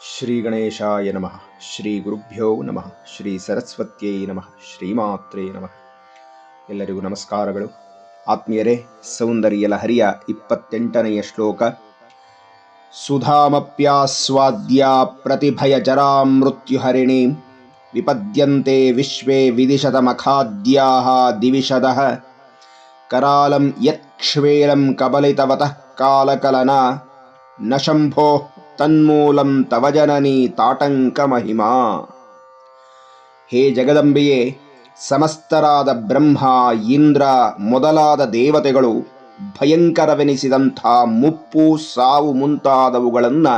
ಶ್ರೀ ಗಣೇಶಾಯ ನಮಃ ಶ್ರೀ ಗುರುಭ್ಯೋ ನಮಃ ಶ್ರೀ ಸರಸ್ವತ್ಯೈ ನಮಃ ಶ್ರೀಮಾತ್ರೇ ನಮಃ ಎಲ್ಲರಿಗೂ ನಮಸ್ಕಾರಗಳು. ಆತ್ಮೀಯರೇ, ಸೌಂದರ್ಯ ಲಹರಿಯ ಇಪ್ಪತ್ತೆಂಟನೆಯ ಶ್ಲೋಕ. ಸುಧಾಮಪ್ಯಾಸ್ವಾದ್ಯ ಪ್ರತಿಭಯ ಜರಾ ಮೃತ್ಯುಹರಿಣಿ ವಿಪದ್ಯಂತೆ ವಿಶ್ವೇ ವಿದಿಶತಮಖಾದ್ಯಾ ದಿವಿಷದಃ ಕರಾಲಂ ಯತ್ಕ್ಷೇಲಂ ಕಬಲಿತವತಃ ಕಾಲಕಲನ ನ ಶಂಭೋ ತನ್ಮೂಲಂ ತವ ಜನನಿ ತಾಟಂಕ ಮಹಿಮಾ. ಹೇ ಜಗದಂಬೆಯೇ, ಸಮಸ್ತರಾದ ಬ್ರಹ್ಮ, ಇಂದ್ರ, ಮೊದಲಾದ ದೇವತೆಗಳು ಭಯಂಕರವೆನಿಸಿದಂಥ ಮುಪ್ಪು, ಸಾವು ಮುಂತಾದವುಗಳನ್ನು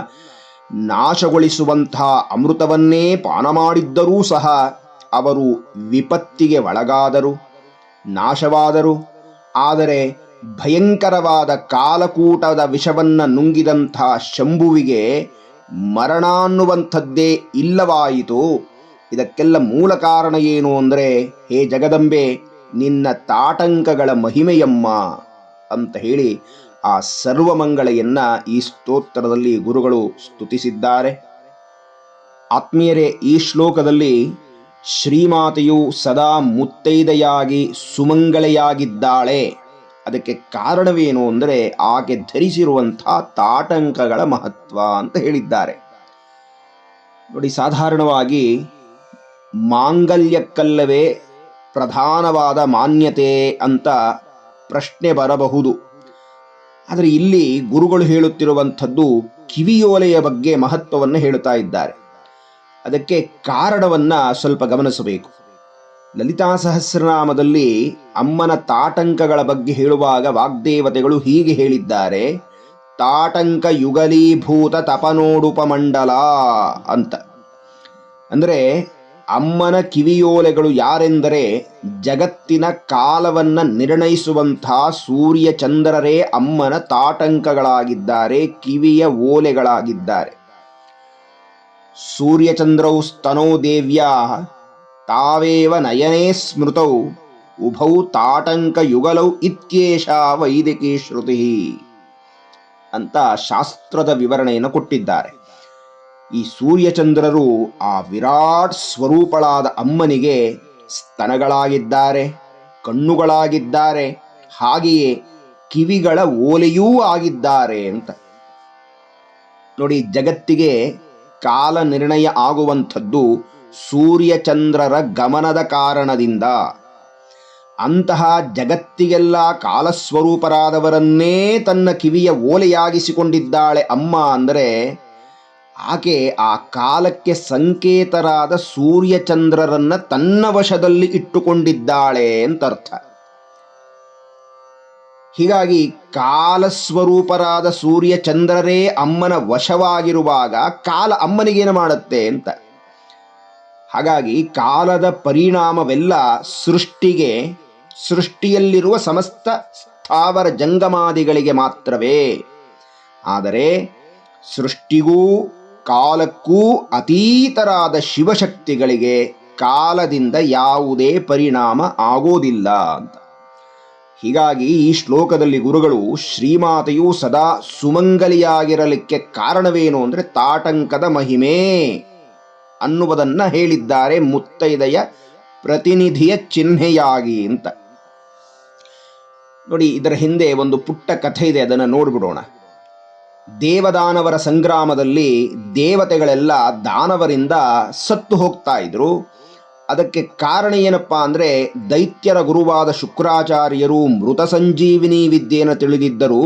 ನಾಶಗೊಳಿಸುವಂಥ ಅಮೃತವನ್ನೇ ಪಾನ ಮಾಡಿದ್ದರೂ ಸಹ ಅವರು ವಿಪತ್ತಿಗೆ ಒಳಗಾದರು, ನಾಶವಾದರು. ಆದರೆ ಭಯಂಕರವಾದ ಕಾಲಕೂಟದ ವಿಷವನ್ನು ನುಂಗಿದಂಥ ಶಂಭುವಿಗೆ ಮರಣ ಅನ್ನುವಂಥದ್ದೇ ಇಲ್ಲವಾಯಿತು. ಇದಕ್ಕೆಲ್ಲ ಮೂಲ ಕಾರಣ ಏನು ಅಂದರೆ, ಹೇ ಜಗದಂಬೆ, ನಿನ್ನ ತಾಟಂಕಗಳ ಮಹಿಮೆಯಮ್ಮ ಅಂತ ಹೇಳಿ ಆ ಸರ್ವಮಂಗಳೆಯನ್ನ ಈ ಸ್ತೋತ್ರದಲ್ಲಿ ಗುರುಗಳು ಸ್ತುತಿಸಿದ್ದಾರೆ. ಆತ್ಮೀಯರೇ, ಈ ಶ್ಲೋಕದಲ್ಲಿ ಶ್ರೀಮಾತೆಯು ಸದಾ ಮುತ್ತೈದೆಯಾಗಿ ಸುಮಂಗಳೆಯಾಗಿದ್ದಾಳೆ ಅದಕ್ಕೆ ಕಾರಣವೇನು ಅಂದರೆ ಆಕೆ ಧರಿಸಿರುವಂಥ ತಾಟಂಕಗಳ ಮಹತ್ವ ಅಂತ ಹೇಳಿದ್ದಾರೆ. ನೋಡಿ, ಸಾಧಾರಣವಾಗಿ ಮಾಂಗಲ್ಯಕ್ಕಲ್ಲವೇ ಪ್ರಧಾನವಾದ ಮಾನ್ಯತೆ ಅಂತ ಪ್ರಶ್ನೆ ಬರಬಹುದು. ಆದರೆ ಇಲ್ಲಿ ಗುರುಗಳು ಹೇಳುತ್ತಿರುವಂಥದ್ದು ಕಿವಿಯೋಲೆಯ ಬಗ್ಗೆ ಮಹತ್ವವನ್ನು ಹೇಳುತ್ತಾ ಇದ್ದಾರೆ. ಅದಕ್ಕೆ ಕಾರಣವನ್ನು ಸ್ವಲ್ಪ ಗಮನಿಸಬೇಕು. ಲಲಿತಾ ಸಹಸ್ರನಾಮದಲ್ಲಿ ಅಮ್ಮನ ತಾಟಂಕಗಳ ಬಗ್ಗೆ ಹೇಳುವಾಗ ವಾಗ್ದೇವತೆಗಳು ಹೀಗೆ ಹೇಳಿದ್ದಾರೆ. ತಾಟಂಕ ಯುಗಲೀಭೂತ ತಪನೋಡುಪಮಂಡಲ ಅಂತ. ಅಂದರೆ ಅಮ್ಮನ ಕಿವಿಯೋಲೆಗಳು ಯಾರೆಂದರೆ ಜಗತ್ತಿನ ಕಾಲವನ್ನ ನಿರ್ಣಯಿಸುವಂಥ ಸೂರ್ಯ ಚಂದ್ರರೇ ಅಮ್ಮನ ತಾಟಂಕಗಳಾಗಿದ್ದಾರೆ, ಕಿವಿಯ ಓಲೆಗಳಾಗಿದ್ದಾರೆ. ಸೂರ್ಯಚಂದ್ರೌ ಸ್ತನೋ ದೇವ್ಯಾ ತಾವೇವ ನಯನೇ ಸ್ಮೃತೌ? ಉಭೌ ತಾಟಂಕ ಯುಗಲೌ ಇತ್ಯೇಷ ವೈದಿಕಿ ಶ್ರುತಿ. ಅಂತ ಶಾಸ್ತ್ರದ ವಿವರಣೆಯನ್ನು ಕೊಟ್ಟಿದ್ದಾರೆ. ಈ ಸೂರ್ಯಚಂದ್ರರು ಆ ವಿರಾಟ್ ಸ್ವರೂಪಳಾದ ಅಮ್ಮನಿಗೆ ಸ್ತನಗಳಾಗಿದ್ದಾರೆ, ಕಣ್ಣುಗಳಾಗಿದ್ದಾರೆ, ಹಾಗೆಯೇ ಕಿವಿಗಳ ಓಲೆಯೂ ಆಗಿದ್ದಾರೆ ಅಂತ. ನೋಡಿ, ಜಗತ್ತಿಗೆ ಕಾಲ ನಿರ್ಣಯ ಆಗುವಂಥದ್ದು ಸೂರ್ಯಚಂದ್ರರ ಗಮನದ ಕಾರಣದಿಂದ ಅಂತಹ ಜಗತ್ತಿಗೆಲ್ಲ ಕಾಲಸ್ವರೂಪರಾದವರನ್ನೇ ತನ್ನ ಕಿವಿಯ ಓಲೆಯಾಗಿಸಿಕೊಂಡಿದ್ದಾಳೆ ಅಮ್ಮ ಅಂದರೆ ಆಕೆ ಆ ಕಾಲಕ್ಕೆ ಸಂಕೇತರಾದ ಸೂರ್ಯಚಂದ್ರರನ್ನು ತನ್ನ ವಶದಲ್ಲಿ ಇಟ್ಟುಕೊಂಡಿದ್ದಾಳೆ ಅಂತ ಅರ್ಥ ಹೀಗಾಗಿ ಕಾಲಸ್ವರೂಪರಾದ ಸೂರ್ಯಚಂದ್ರರೇ ಅಮ್ಮನ ವಶವಾಗಿರುವಾಗ ಕಾಲ ಅಮ್ಮನಿಗೇನು ಮಾಡುತ್ತೆ ಅಂತ ಹಾಗಾಗಿ ಕಾಲದ ಪರಿಣಾಮವೆಲ್ಲ ಸೃಷ್ಟಿಗೆ, ಸೃಷ್ಟಿಯಲ್ಲಿರುವ ಸಮಸ್ತ ಸ್ಥಾವರ ಜಂಗಮಾದಿಗಳಿಗೆ ಮಾತ್ರವೇ. ಆದರೆ ಸೃಷ್ಟಿಗೂ, ಕಾಲಕ್ಕೂ ಅತೀತರಾದ ಶಿವಶಕ್ತಿಗಳಿಗೆ ಕಾಲದಿಂದ ಯಾವುದೇ ಪರಿಣಾಮ ಆಗೋದಿಲ್ಲ ಅಂತ. ಹೀಗಾಗಿ ಈ ಶ್ಲೋಕದಲ್ಲಿ ಗುರುಗಳು ಶ್ರೀಮಾತೆಯು ಸದಾ ಸುಮಂಗಲಿಯಾಗಿರಲಿಕ್ಕೆ ಕಾರಣವೇನು ಅಂದರೆ ತಾಟಂಕದ ಮಹಿಮೆ. ಅನ್ನುವುದನ್ನ ಹೇಳಿದ್ದಾರೆ ಮುತ್ತೈದೆಯ ಪ್ರತಿನಿಧಿಯ ಚಿಹ್ನೆಯಾಗಿ ಅಂತ. ನೋಡಿ, ಇದರ ಹಿಂದೆ ಒಂದು ಪುಟ್ಟ ಕಥೆ ಇದೆ, ಅದನ್ನು ನೋಡ್ಬಿಡೋಣ. ದೇವದಾನವರ ಸಂಗ್ರಾಮದಲ್ಲಿ ದೇವತೆಗಳೆಲ್ಲ ದಾನವರಿಂದ ಸತ್ತು ಹೋಗ್ತಾ ಇದ್ರು. ಅದಕ್ಕೆ ಕಾರಣ ಏನಪ್ಪಾ ಅಂದರೆ, ದೈತ್ಯರ ಗುರುವಾದ ಶುಕ್ರಾಚಾರ್ಯರು ಮೃತ ಸಂಜೀವಿನಿ ವಿದ್ಯೆಯನ್ನು ತಿಳಿದಿದ್ದರು.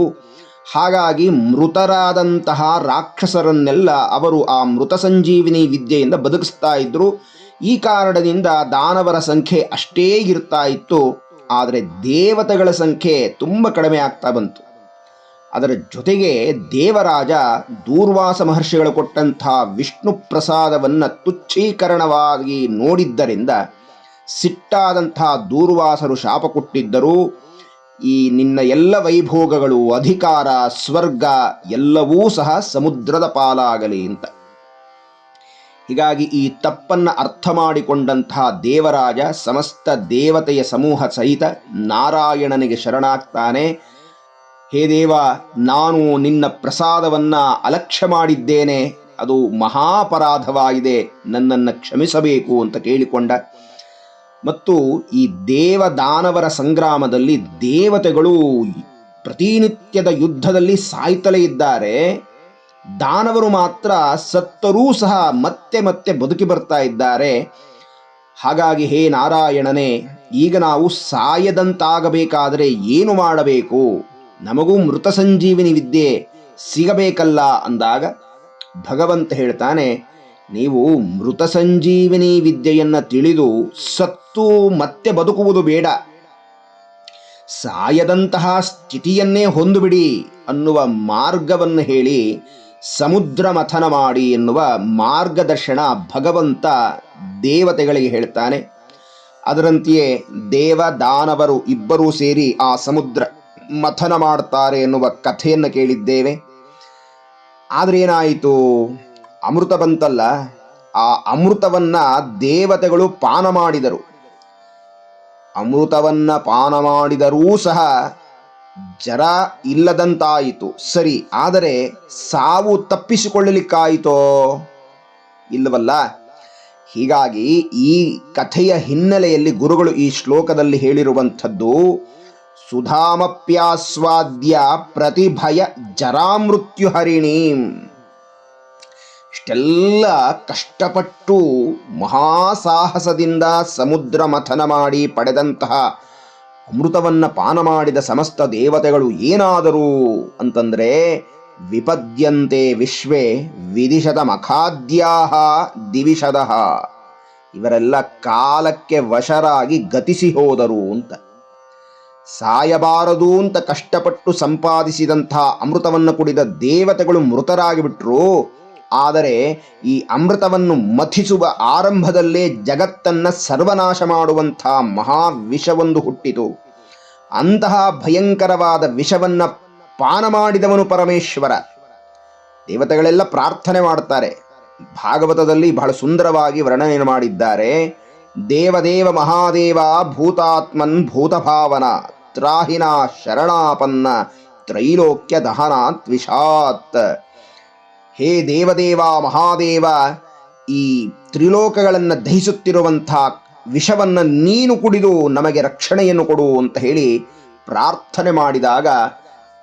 ಹಾಗಾಗಿ ಮೃತರಾದಂತಹ ರಾಕ್ಷಸರನ್ನೆಲ್ಲ ಅವರು ಆ ಮೃತ ಸಂಜೀವಿನಿ ವಿದ್ಯೆಯಿಂದ ಬದುಕಿಸ್ತಾ ಇದ್ರು. ಈ ಕಾರಣದಿಂದ ದಾನವರ ಸಂಖ್ಯೆ ಅಷ್ಟೇ ಇರ್ತಾ ಇತ್ತು. ಆದರೆ ದೇವತೆಗಳ ಸಂಖ್ಯೆ ತುಂಬ ಕಡಿಮೆ ಆಗ್ತಾ ಬಂತು. ಅದರ ಜೊತೆಗೆ ದೇವರಾಜ ದೂರ್ವಾಸ ಮಹರ್ಷಿಗಳು ಕೊಟ್ಟಂತಹ ವಿಷ್ಣು ಪ್ರಸಾದವನ್ನು ತುಚ್ಛೀಕರಣವಾಗಿ ನೋಡಿದ್ದರಿಂದ ಸಿಟ್ಟಾದಂತಹ ದೂರ್ವಾಸರು ಶಾಪ ಕೊಟ್ಟಿದ್ದರು. ಈ ನಿನ್ನ ಎಲ್ಲ ವೈಭೋಗಗಳು, ಅಧಿಕಾರ, ಸ್ವರ್ಗ ಎಲ್ಲವೂ ಸಹ ಸಮುದ್ರದ ಪಾಲಾಗಲಿ ಅಂತ. ಹೀಗಾಗಿ ಈ ತಪ್ಪನ್ನ ಅರ್ಥ ಮಾಡಿಕೊಂಡಂತಹ ದೇವರಾಜ ಸಮಸ್ತ ದೇವತೆಯ ಸಮೂಹ ಸಹಿತ ನಾರಾಯಣನಿಗೆ ಶರಣಾಗ್ತಾನೆ. ಹೇ ದೇವ, ನಾನು ನಿನ್ನ ಪ್ರಸಾದವನ್ನ ಅಲಕ್ಷ್ಯ ಮಾಡಿದ್ದೇನೆ. ಅದು ಮಹಾಪರಾಧವಾಗಿದೆ. ನನ್ನನ್ನು ಕ್ಷಮಿಸಬೇಕು ಅಂತ ಕೇಳಿಕೊಂಡ ಮತ್ತು ಈ ದೇವ ದಾನವರ ಸಂಗ್ರಾಮದಲ್ಲಿ ದೇವತೆಗಳು ಪ್ರತಿನಿತ್ಯದ ಯುದ್ಧದಲ್ಲಿ ಸಾಯ್ತಲೇ ಇದ್ದಾರೆ. ದಾನವರು ಮಾತ್ರ ಸತ್ತರೂ ಸಹ ಮತ್ತೆ ಮತ್ತೆ ಬದುಕಿ ಬರ್ತಾ ಇದ್ದಾರೆ. ಹಾಗಾಗಿ ಹೇ ನಾರಾಯಣನೇ, ಈಗ ನಾವು ಸಾಯದಂತಾಗಬೇಕಾದರೆ ಏನು ಮಾಡಬೇಕು? ನಮಗೂ ಮೃತ ಸಂಜೀವಿನಿ ವಿದ್ಯೆ ಸಿಗಬೇಕಲ್ಲ ಅಂದಾಗ ಭಗವಂತ ಹೇಳ್ತಾನೆ ನೀವು ಮೃತ ಸಂಜೀವಿನಿ ವಿದ್ಯೆಯನ್ನು ತಿಳಿದು ಸತ್ತು ಮತ್ತೆ ಬದುಕುವುದು ಬೇಡ. ಸಾಯದಂತಹ ಸ್ಥಿತಿಯನ್ನೇ ಹೊಂದುಬಿಡಿ ಅನ್ನುವ ಮಾರ್ಗವನ್ನು ಹೇಳಿ ಸಮುದ್ರ ಮಥನ ಮಾಡಿ ಎನ್ನುವ ಮಾರ್ಗದರ್ಶನ ಭಗವಂತ ದೇವತೆಗಳಿಗೆ ಹೇಳ್ತಾನೆ. ಅದರಂತೆಯೇ ದೇವ ದಾನವರು ಇಬ್ಬರೂ ಸೇರಿ ಆ ಸಮುದ್ರ ಮಥನ ಮಾಡ್ತಾರೆ ಎನ್ನುವ ಕಥೆಯನ್ನು ಕೇಳಿದ್ದೇವೆ. ಆದರೆ ಏನಾಯಿತು? ಅಮೃತ ಬಂತಲ್ಲ, ಆ ಅಮೃತವನ್ನ ದೇವತೆಗಳು ಪಾನ ಮಾಡಿದರು. ಅಮೃತವನ್ನ ಪಾನ ಮಾಡಿದರೂ ಸಹ ಜರ ಇಲ್ಲದಂತಾಯಿತು. ಸರಿ, ಆದರೆ ಸಾವು ತಪ್ಪಿಸಿಕೊಳ್ಳಲಿಕ್ಕಾಯಿತೋ? ಇಲ್ಲವಲ್ಲ? ಹೀಗಾಗಿ ಈ ಕಥೆಯ ಹಿನ್ನೆಲೆಯಲ್ಲಿ ಗುರುಗಳು ಈ ಶ್ಲೋಕದಲ್ಲಿ ಹೇಳಿರುವಂಥದ್ದು, ಸುಧಾಮಪ್ಯಾಸ್ವಾದ್ಯ ಪ್ರತಿಭಯ ಜರಾಮೃತ್ಯು ಹರಿಣೀಂ ಇಷ್ಟೆಲ್ಲ ಕಷ್ಟಪಟ್ಟು ಮಹಾಸಾಹಸದಿಂದ ಸಮುದ್ರ ಮಥನ ಮಾಡಿ ಪಡೆದಂತಹ ಅಮೃತವನ್ನು ಪಾನ ಮಾಡಿದ ಸಮಸ್ತ ದೇವತೆಗಳು ಏನಾದರೂ ಅಂತಂದರೆ ವಿಪದ್ಯಂತೆ ವಿಶ್ವೇ ವಿಧಿಶದ ಮಖಾದ್ಯಾಹ ದಿವಿಷದ ಇವರೆಲ್ಲ ಕಾಲಕ್ಕೆ ವಶರಾಗಿ ಗತಿಸಿ ಹೋದರು ಅಂತ. ಸಾಯಬಾರದು ಅಂತ ಕಷ್ಟಪಟ್ಟು ಸಂಪಾದಿಸಿದಂಥ ಅಮೃತವನ್ನು ಕುಡಿದ ದೇವತೆಗಳು ಮೃತರಾಗಿ ಬಿಟ್ರು ಆದರೆ ಈ ಅಮೃತವನ್ನು ಮಥಿಸುವ ಆರಂಭದಲ್ಲೇ ಜಗತ್ತನ್ನ ಸರ್ವನಾಶ ಮಾಡುವಂಥ ಮಹಾವಿಷವೊಂದು ಹುಟ್ಟಿತು. ಅಂತಹ ಭಯಂಕರವಾದ ವಿಷವನ್ನ ಪಾನ ಮಾಡಿದವನು ಪರಮೇಶ್ವರ. ದೇವತೆಗಳೆಲ್ಲ ಪ್ರಾರ್ಥನೆ ಮಾಡ್ತಾರೆ. ಭಾಗವತದಲ್ಲಿ ಬಹಳ ಸುಂದರವಾಗಿ ವರ್ಣನೆ ಮಾಡಿದ್ದಾರೆ. ದೇವದೇವ ಮಹಾದೇವ ಭೂತಾತ್ಮನ್ ಭೂತಭಾವನ ತ್ರಾಹಿನ ಶರಣಾಪನ್ನ ತ್ರೈಲೋಕ್ಯ ದಹನಾತ್ ವಿಷಾತ್. ಹೇ ದೇವದೇವ ಮಹಾದೇವ, ಈ ತ್ರಿಲೋಕಗಳನ್ನು ದಹಿಸುತ್ತಿರುವಂಥ ವಿಷವನ್ನು ನೀನು ಕುಡಿದು ನಮಗೆ ರಕ್ಷಣೆಯನ್ನು ಕೊಡು ಅಂತ ಹೇಳಿ ಪ್ರಾರ್ಥನೆ ಮಾಡಿದಾಗ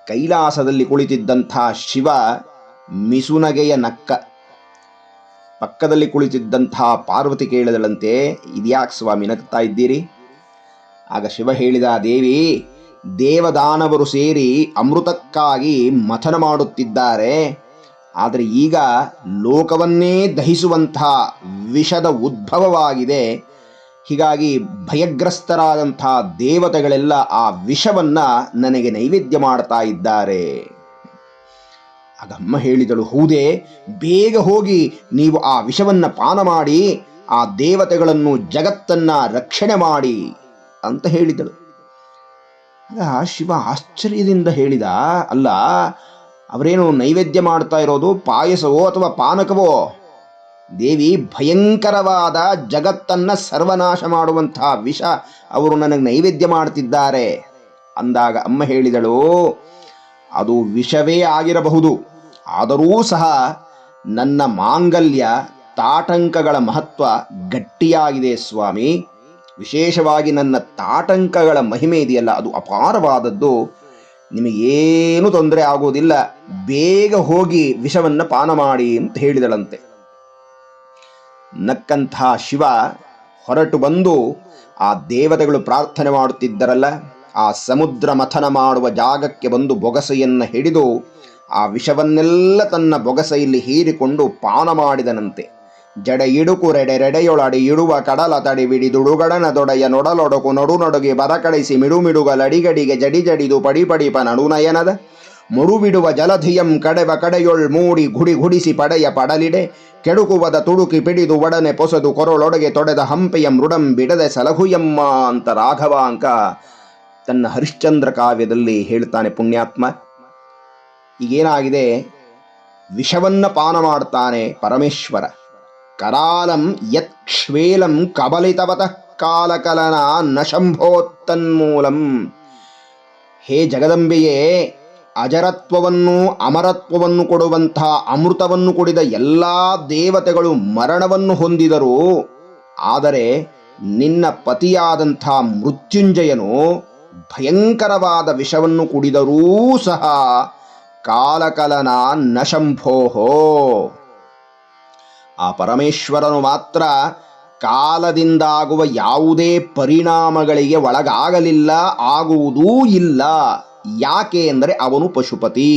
ಕೈಲಾಸದಲ್ಲಿ ಕುಳಿತಿದ್ದಂಥ ಶಿವ ಮಿಸುನಗೆಯ ನಕ್ಕ, ಪಕ್ಕದಲ್ಲಿ ಕುಳಿತಿದ್ದಂಥ ಪಾರ್ವತಿ ಕೇಳಿದಳಂತೆ, ಇದ್ಯಾಕೆ ಸ್ವಾಮಿ ನಗ್ತಾ ಇದ್ದೀರಿ? ಆಗ ಶಿವ ಹೇಳಿದ, ದೇವಿ, ದೇವದಾನವರು ಸೇರಿ ಅಮೃತಕ್ಕಾಗಿ ಮಥನ ಮಾಡುತ್ತಿದ್ದಾರೆ. ಆದರೆ ಈಗ ಲೋಕವನ್ನೇ ದಹಿಸುವಂಥ ವಿಷದ ಉದ್ಭವವಾಗಿದೆ. ಹೀಗಾಗಿ ಭಯಗ್ರಸ್ತರಾದಂಥ ದೇವತೆಗಳೆಲ್ಲ ಆ ವಿಷವನ್ನ ನನಗೆ ನೈವೇದ್ಯ ಮಾಡ್ತಾ ಇದ್ದಾರೆ. ಅದಮ್ಮ ಹೇಳಿದಳು, ಹೌದೇ, ಬೇಗ ಹೋಗಿ ನೀವು ಆ ವಿಷವನ್ನ ಪಾನ ಮಾಡಿ, ಆ ದೇವತೆಗಳನ್ನು ಜಗತ್ತನ್ನ ರಕ್ಷಣೆ ಮಾಡಿ ಅಂತ ಹೇಳಿದಳು. ಆಗ ಶಿವ ಆಶ್ಚರ್ಯದಿಂದ ಹೇಳಿದ, ಅಲ್ಲ ಅವರೇನು ನೈವೇದ್ಯ ಮಾಡ್ತಾ ಇರೋದು? ಪಾಯಸವೋ ಅಥವಾ ಪಾನಕವೋ? ದೇವಿ ಭಯಂಕರವಾದ ಜಗತ್ತನ್ನು ಸರ್ವನಾಶ ಮಾಡುವಂತಹ ವಿಷ ಅವರು ನನಗೆ ನೈವೇದ್ಯ ಮಾಡ್ತಿದ್ದಾರೆ. ಅಂದಾಗ ಅಮ್ಮ ಹೇಳಿದಳು, ಅದು ವಿಷವೇ ಆಗಿರಬಹುದು. ಆದರೂ ಸಹ ನನ್ನ ಮಾಂಗಲ್ಯ, ತಾಟಂಕಗಳ ಮಹತ್ವ ಗಟ್ಟಿಯಾಗಿದೆ ಸ್ವಾಮಿ. ವಿಶೇಷವಾಗಿ ನನ್ನ ತಾಟಂಕಗಳ ಮಹಿಮೆ ಇದೆಯಲ್ಲ, ಅದು ಅಪಾರವಾದದ್ದು. ನಿಮಗೇನು ತೊಂದರೆ ಆಗುವುದಿಲ್ಲ ಬೇಗ ಹೋಗಿ ವಿಷವನ್ನು ಪಾನ ಮಾಡಿ ಅಂತ ಹೇಳಿದಳಂತೆ. ನಕ್ಕಂತಹ ಶಿವ ಹೊರಟು ಬಂದು ಆ ದೇವತೆಗಳು ಪ್ರಾರ್ಥನೆ ಮಾಡುತ್ತಿದ್ದರಲ್ಲ, ಆ ಸಮುದ್ರ ಮಥನ ಮಾಡುವ ಜಾಗಕ್ಕೆ ಬಂದು ಬೊಗಸೆಯನ್ನು ಹಿಡಿದು ಆ ವಿಷವನ್ನೆಲ್ಲ ತನ್ನ ಬೊಗಸೆಯಲ್ಲಿ ಹೀರಿಕೊಂಡು ಪಾನ ಮಾಡಿದನಂತೆ. ಜಡ ಇಡುಕು ರೆಡೆ ರೆಡೆಯೊಳಡಿ ಇಡುವ ಕಡಲ ತಡಿ ದುಡುಗಡನ ದೊಡೆಯ ನೊಡಲೊಡಕು ನಡು ನಡುಗೆ ಬರಕಡಿಸಿ ಮಿಡುಮಿಡುಗಲಡಿಗಡಿಗೆ ಜಡಿ ಜಡಿದು ಪಡಿ ಪಡಿಪ ನಡುನಯನದ ಮುಡುಬಿಡುವ ಜಲಧಿಯಂ ಕಡೆವ ಕಡೆಯೊಳ್ ಮೂಡಿ ಗುಡಿ ಗುಡಿಸಿ ಪಡೆಯ ಪಡಲಿಡೆ. ಕೆಡುಕುವದ ತುಡುಕಿ ಪಿಡಿದು ಒಡನೆ ಪೊಸದು ಕೊರಳೊಡಗೆ ತೊಡೆದ ಹಂಪೆಯ ಮೃಡಂ ಬಿಡದೆ ಸಲಹುಯಮ್ಮ ಅಂತ ರಾಘವಾಂಕ ತನ್ನ ಹರಿಶ್ಚಂದ್ರ ಕಾವ್ಯದಲ್ಲಿ ಹೇಳ್ತಾನೆ ಪುಣ್ಯಾತ್ಮ. ಈಗೇನಾಗಿದೆ? ವಿಷವನ್ನ ಪಾನ ಮಾಡ್ತಾನೆ ಪರಮೇಶ್ವರ. ಕರಾಲಂ ಯತ್ಕ್ಷ್ವೇಲಂ ಕಬಲಿತವತಃ ಕಾಲಕಲನ ನ ಶಂಭೋತ್ತನ್ಮೂಲಂ. ಹೇ ಜಗದಂಬೆಯೇ, ಅಜರತ್ವವನ್ನು ಅಮರತ್ವವನ್ನು ಕೊಡುವಂತಹ ಅಮೃತವನ್ನು ಕೊಡಿದ ಎಲ್ಲ ದೇವತೆಗಳು ಮರಣವನ್ನು ಹೊಂದಿದರು. ಆದರೆ ನಿನ್ನ ಪತಿಯಾದಂಥ ಮೃತ್ಯುಂಜಯನು ಭಯಂಕರವಾದ ವಿಷವನ್ನು ಕುಡಿದರೂ ಸಹ ಕಾಲಕಲನ ನಶಂಭೋಹೋ ಆ ಪರಮೇಶ್ವರನು ಮಾತ್ರ ಕಾಲದಿಂದಾಗುವ ಯಾವುದೇ ಪರಿಣಾಮಗಳಿಗೆ ಒಳಗಾಗಲಿಲ್ಲ, ಆಗುವುದೂ ಇಲ್ಲ. ಯಾಕೆ ಅಂದರೆ ಅವನು ಪಶುಪತಿ.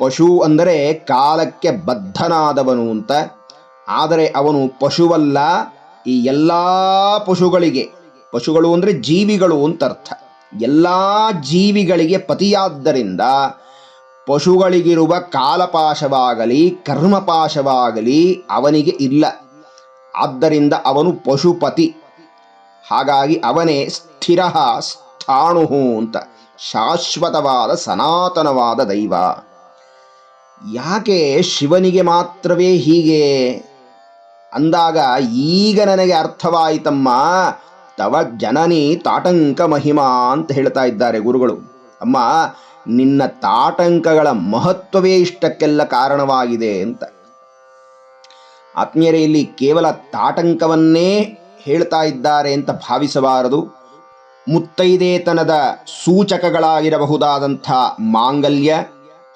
ಪಶು ಅಂದರೆ ಕಾಲಕ್ಕೆ ಬದ್ಧನಾದವನು ಅಂತ. ಆದರೆ ಅವನು ಪಶುವಲ್ಲ, ಈ ಎಲ್ಲ ಪಶುಗಳಿಗೆ. ಪಶುಗಳು ಅಂದರೆ ಜೀವಿಗಳು ಅಂತ ಅರ್ಥ. ಎಲ್ಲ ಜೀವಿಗಳಿಗೆ ಪತಿಯಾದ್ದರಿಂದ ಪಶುಗಳಿಗಿರುವ ಕಾಲಪಾಶವಾಗಲಿ, ಕರ್ಮಪಾಶವಾಗಲಿ ಅವನಿಗೆ ಇಲ್ಲ. ಆದ್ದರಿಂದ ಅವನು ಪಶುಪತಿ. ಹಾಗಾಗಿ ಅವನೇ ಸ್ಥಿರ ಸ್ಥಾಣು ಅಂತ, ಶಾಶ್ವತವಾದ ಸನಾತನವಾದ ದೈವ. ಯಾಕೆ ಶಿವನಿಗೆ ಮಾತ್ರವೇ ಹೀಗೆ? ಅಂದಾಗ ಈಗ ನನಗೆ ಅರ್ಥವಾಯಿತಮ್ಮ, ತವ ಜನನಿ ತಾಟಂಕ ಮಹಿಮಾ ಅಂತ ಹೇಳ್ತಾ ಇದ್ದಾರೆ ಗುರುಗಳು. ಅಮ್ಮ ನಿನ್ನ ತಾಟಂಕಗಳ ಮಹತ್ವವೇ ಇಷ್ಟಕ್ಕೆಲ್ಲ ಕಾರಣವಾಗಿದೆ ಅಂತ. ಆತ್ಮೀಯರೇ, ಇಲ್ಲಿ ಕೇವಲ ತಾಟಂಕವನ್ನೇ ಹೇಳ್ತಾ ಇದ್ದಾರೆ ಅಂತ ಭಾವಿಸಬಾರದು. ಮುತ್ತೈದೇತನದ ಸೂಚಕಗಳಾಗಿರಬಹುದಾದಂಥ ಮಾಂಗಲ್ಯ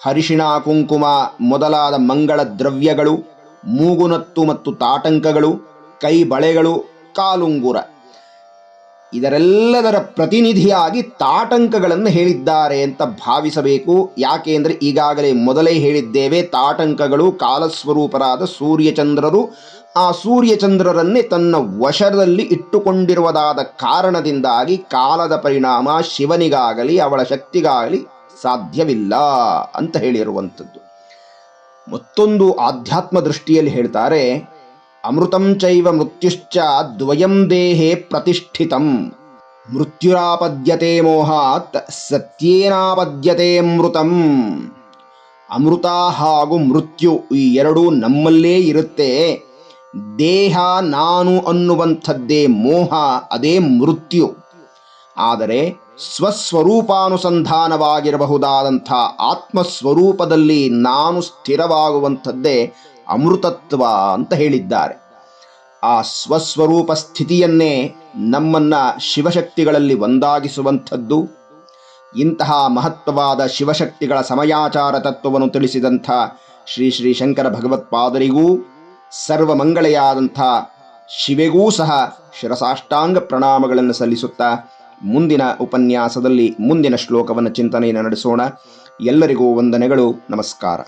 ಹರಿಶಿಣ ಕುಂಕುಮ ಮೊದಲಾದ ಮಂಗಳ ದ್ರವ್ಯಗಳು ಮೂಗುನತ್ತು ಮತ್ತು ತಾಟಂಕಗಳು ಕೈ ಬಳೆಗಳು, ಕಾಲುಂಗುರ. ಇದರೆಲ್ಲದರ ಪ್ರತಿನಿಧಿಯಾಗಿ ತಾಟಂಕಗಳನ್ನು ಹೇಳಿದ್ದಾರೆ ಅಂತ ಭಾವಿಸಬೇಕು. ಯಾಕೆ ಅಂದರೆ ಈಗಾಗಲೇ ಮೊದಲೇ ಹೇಳಿದ್ದೇವೆ, ತಾಟಂಕಗಳು ಕಾಲಸ್ವರೂಪರಾದ ಸೂರ್ಯಚಂದ್ರರು. ಆ ಸೂರ್ಯಚಂದ್ರರನ್ನೇ ತನ್ನ ವಶದಲ್ಲಿ ಇಟ್ಟುಕೊಂಡಿರುವುದಾದ ಕಾರಣದಿಂದಾಗಿ ಕಾಲದ ಪರಿಣಾಮ ಶಿವನಿಗಾಗಲಿ, ಅವಳ ಶಕ್ತಿಗಾಗಲಿ ಸಾಧ್ಯವಿಲ್ಲ ಅಂತ ಹೇಳಿರುವಂಥದ್ದು. ಮತ್ತೊಂದು ಆಧ್ಯಾತ್ಮ ದೃಷ್ಟಿಯಲ್ಲಿ ಹೇಳ್ತಾರೆ ಅಮೃತಂ ಚೈವ ಮೃತ್ಯುಶ್ಚ ದ್ವಯಂ ದೇಹೇ ಪ್ರತಿಷ್ಠಿತಂ. ಮೃತ್ಯುರಾಪದ್ಯತೆ ಮೋಹಾತ್ ಸತ್ಯೇನಾಪದ್ಯತೆ ಅಮೃತಂ ಅಮೃತ ಹಾಗೂ ಮೃತ್ಯು ಈ ಎರಡೂ ನಮ್ಮಲ್ಲೇ ಇರುತ್ತೆ. ದೇಹ ನಾನು ಅನ್ನುವಂಥದ್ದೇ ಮೋಹ, ಅದೇ ಮೃತ್ಯು. ಆದರೆ ಸ್ವಸ್ವರೂಪಾನುಸಂಧಾನವಾಗಿರಬಹುದಾದಂಥ ಆತ್ಮಸ್ವರೂಪದಲ್ಲಿ ನಾನು ಸ್ಥಿರವಾಗುವಂಥದ್ದೇ ಅಮೃತತ್ವ ಅಂತ ಹೇಳಿದ್ದಾರೆ. ಆ ಸ್ವಸ್ವರೂಪ ಸ್ಥಿತಿಯನ್ನೇ ನಮ್ಮನ್ನ ಶಿವಶಕ್ತಿಗಳಲ್ಲಿ ಒಂದಾಗಿಸುವಂಥದ್ದು. ಇಂತಹ ಮಹತ್ವವಾದ ಶಿವಶಕ್ತಿಗಳ ಸಮಯಾಚಾರ ತತ್ವವನ್ನು ತಿಳಿಸಿದಂಥ ಶ್ರೀ ಶ್ರೀ ಶಂಕರ ಭಗವತ್ಪಾದರಿಗೂ ಸರ್ವಮಂಗಳೆಯಾದಂಥ ಶಿವೆಗೂ ಸಹ ಶಿರಸಾಷ್ಟಾಂಗ ಪ್ರಣಾಮಗಳನ್ನು ಸಲ್ಲಿಸುತ್ತಾ ಮುಂದಿನ ಉಪನ್ಯಾಸದಲ್ಲಿ ಮುಂದಿನ ಶ್ಲೋಕವನ್ನು ಚಿಂತನೆಯನ್ನು ನಡೆಸೋಣ. ಎಲ್ಲರಿಗೂ ವಂದನೆಗಳು, ನಮಸ್ಕಾರ.